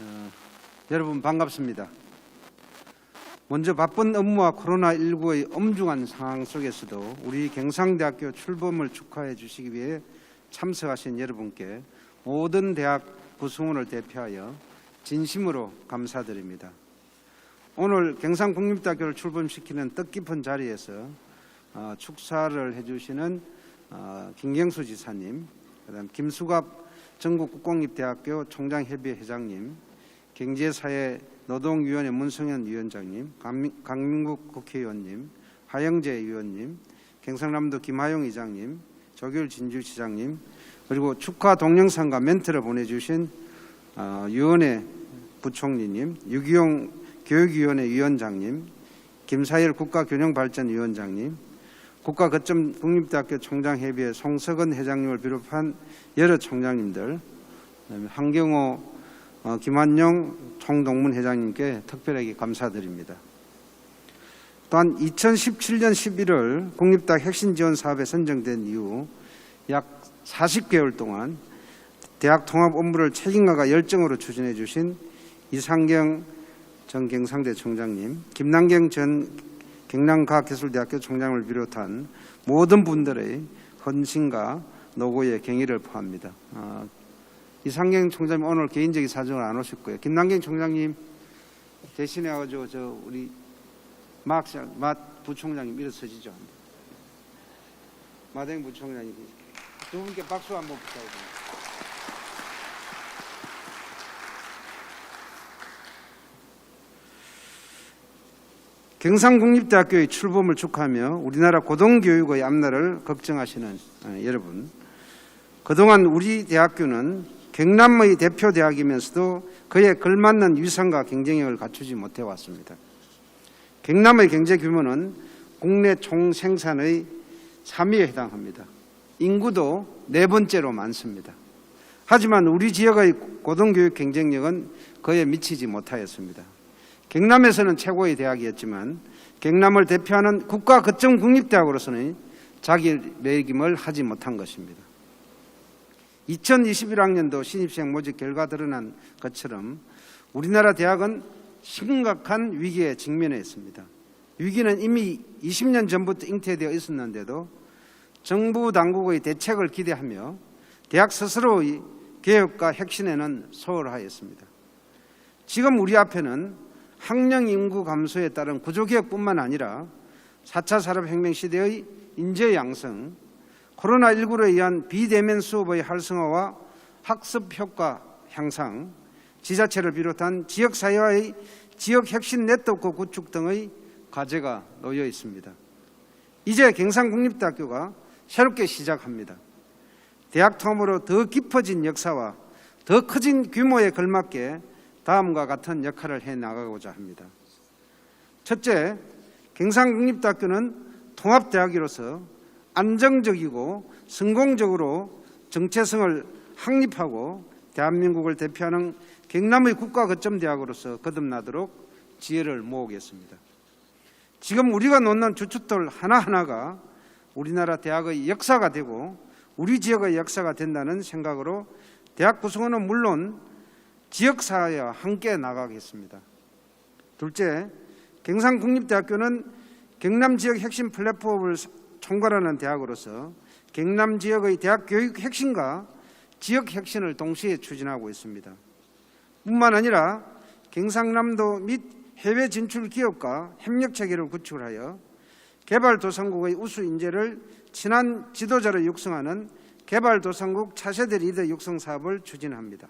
어, 여러분 반갑습니다. 먼저 바쁜 업무와 코로나19의 엄중한 상황 속에서도 우리 경상대학교 출범을 축하해 주시기 위해 참석하신 여러분께 모든 대학 구성원을 대표하여 진심으로 감사드립니다. 오늘 경상국립대학교를 출범시키는 뜻깊은 자리에서 어, 축사를 해주시는 어, 김경수 지사님, 그다음 김수갑 전국국공립대학교 총장협의회 회장님, 경제사회 노동위원회 문성현 위원장님, 강민- 강민국 국회의원님, 하영재 의원님, 경상남도 김하용 의장님, 조규일 진주시장님, 그리고 축하 동영상과 멘트를 보내주신 어, 위원회 부총리님, 유기용 교육위원회 위원장님, 김사일 국가균형발전위원장님, 국가거점 국립대학교 총장협의회 송석은 회장님을 비롯한 여러 총장님들, 어, 김한영 총동문 회장님께 특별하게 감사드립니다. 또한 2017년 11월 국립대학 핵심 지원 사업에 선정된 이후 약 40개월 동안 대학 통합 업무를 책임감과 열정으로 추진해 주신 이상경 전 경상대 총장님, 김남경 전 경남과학기술대학교 총장을 비롯한 모든 분들의 헌신과 노고의 경의를 포함합니다. 아, 이상경 총장님 오늘 개인적인 사정을 안 오셨고요. 김남경 총장님 대신에 가지고 저 우리 막, 막 부총장님 일어서시죠. 마댕 부총장님 두 분께 박수 한번 부탁드립니다. 경상국립대학교의 출범을 축하하며 우리나라 고등교육의 앞날을 걱정하시는 어, 여러분 그동안 우리 대학교는 경남의 대표 대학이면서도 그에 걸맞는 위상과 경쟁력을 갖추지 못해 왔습니다. 경남의 경제 규모는 국내 총 생산의 3위에 해당합니다. 인구도 네 번째로 많습니다. 하지만 우리 지역의 고등교육 경쟁력은 그에 미치지 못하였습니다. 경남에서는 최고의 대학이었지만 경남을 대표하는 국가 거점 국립대학으로서는 자기 매김을 하지 못한 것입니다. 2021학년도 신입생 모집 결과 드러난 것처럼 우리나라 대학은 심각한 위기에 직면해 있습니다. 위기는 이미 20년 전부터 잉태되어 있었는데도 정부 당국의 대책을 기대하며 대학 스스로의 개혁과 혁신에는 소홀하였습니다. 지금 우리 앞에는 학령 인구 감소에 따른 구조개혁뿐만 아니라 4차 산업혁명 시대의 인재 양성, 코로나19로 의한 비대면 수업의 활성화와 학습 효과 향상, 지자체를 비롯한 지역사회와의 지역 혁신 네트워크 구축 등의 과제가 놓여 있습니다. 이제 경상국립대학교가 새롭게 시작합니다. 대학 통합으로 더 깊어진 역사와 더 커진 규모에 걸맞게 다음과 같은 역할을 해 나가고자 합니다. 첫째, 경상국립대학교는 통합대학으로서 안정적이고 성공적으로 정체성을 확립하고 대한민국을 대표하는 경남의 국가 거점 대학으로서 거듭나도록 지혜를 모으겠습니다. 지금 우리가 놓는 주춧돌 하나하나가 우리나라 대학의 역사가 되고 우리 지역의 역사가 된다는 생각으로 대학 구성원은 물론 지역사회와 함께 나가겠습니다. 둘째, 경상국립대학교는 경남 지역 핵심 플랫폼을 총괄하는 대학으로서 경남 지역의 대학 교육 혁신과 지역 혁신을 동시에 추진하고 있습니다. 뿐만 아니라 경상남도 및 해외 진출 기업과 협력 체계를 구축하여 개발도상국의 우수 인재를 친한 지도자로 육성하는 개발도상국 차세대 리더 육성 사업을 추진합니다.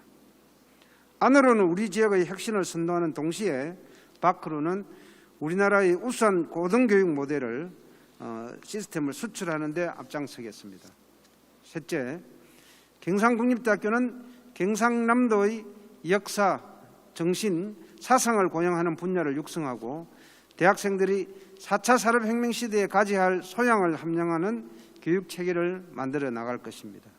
안으로는 우리 지역의 혁신을 선도하는 동시에 밖으로는 우리나라의 우수한 고등교육 모델을 어, 시스템을 수출하는 데 앞장서겠습니다. 셋째, 경상국립대학교는 경상남도의 역사, 정신, 사상을 고양하는 분야를 육성하고 대학생들이 4차 산업혁명 시대에 가져야 할 소양을 함양하는 교육 체계를 만들어 나갈 것입니다.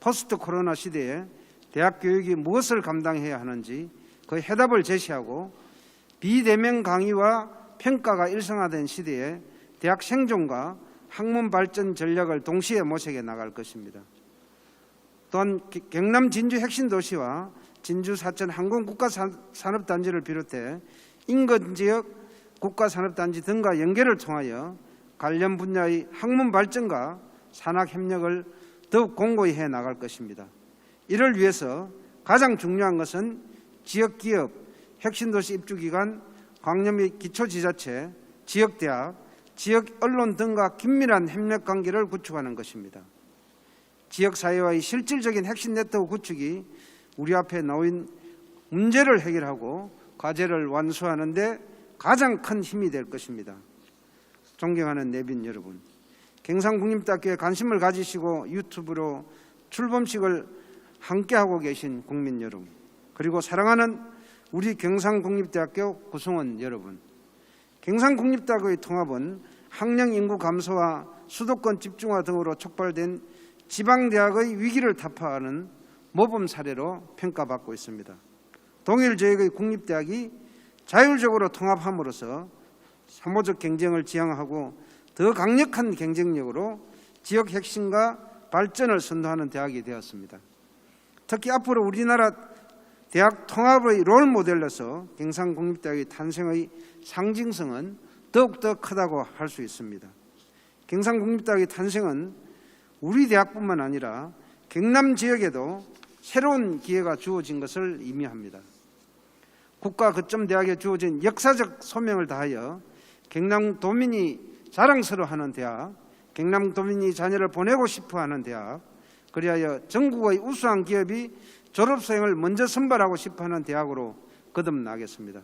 포스트 코로나 시대에 대학 교육이 무엇을 감당해야 하는지 그 해답을 제시하고 비대면 강의와 평가가 일상화된 시대에 대학 생존과 학문 발전 전략을 동시에 모색해 나갈 것입니다. 또한 기- 경남 진주 핵심 도시와 진주 사천 항공 국가 산업단지를 비롯해 인근 지역 국가 산업단지 등과 연계를 통하여 관련 분야의 학문 발전과 산학 협력을 더욱 공고히 해 나갈 것입니다. 이를 위해서 가장 중요한 것은 지역 기업, 핵심 도시 입주 기관, 광역 및 기초지자체, 지역대학, 지역 언론 등과 긴밀한 협력 관계를 구축하는 것입니다. 지역 사회와의 실질적인 핵심 네트워크 구축이 우리 앞에 놓인 문제를 해결하고 과제를 완수하는 데 가장 큰 힘이 될 것입니다. 존경하는 내빈 여러분, 경상국립대학교에 관심을 가지시고 유튜브로 출범식을 함께하고 계신 국민 여러분, 그리고 사랑하는 우리 경상국립대학교 구성원 여러분, 경상국립대학의 통합은 학령 인구 감소와 수도권 집중화 등으로 촉발된 지방대학의 위기를 타파하는 모범 사례로 평가받고 있습니다. 동일 지역의 국립대학이 자율적으로 통합함으로써 사모적 경쟁을 지향하고 더 강력한 경쟁력으로 지역 핵심과 발전을 선도하는 대학이 되었습니다. 특히 앞으로 우리나라 대학 통합의 롤 모델로서 경상국립대학의 탄생의 상징성은 더욱더 크다고 할 수 있습니다. 경상국립대학의 탄생은 우리 대학뿐만 아니라 경남 지역에도 새로운 기회가 주어진 것을 의미합니다. 국가 거점 대학에 주어진 역사적 소명을 다하여 경남 도민이 자랑스러워하는 대학, 경남 도민이 자녀를 보내고 싶어하는 대학, 그리하여 전국의 우수한 기업이 졸업생을 먼저 선발하고 싶어하는 대학으로 거듭나겠습니다.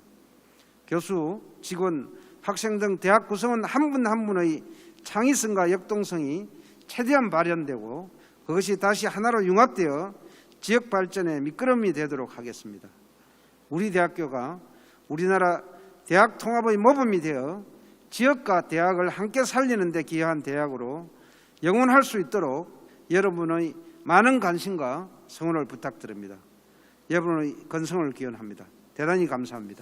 교수, 직원, 학생 등 대학 구성원 한 분 한 분의 창의성과 역동성이 최대한 발현되고 그것이 다시 하나로 융합되어 지역 발전의 미끄럼이 되도록 하겠습니다. 우리 대학교가 우리나라 대학 통합의 모범이 되어 지역과 대학을 함께 살리는 데 기여한 대학으로 영원할 수 있도록 여러분의 많은 관심과 성원을 부탁드립니다. 여러분의 건성을 기원합니다. 대단히 감사합니다.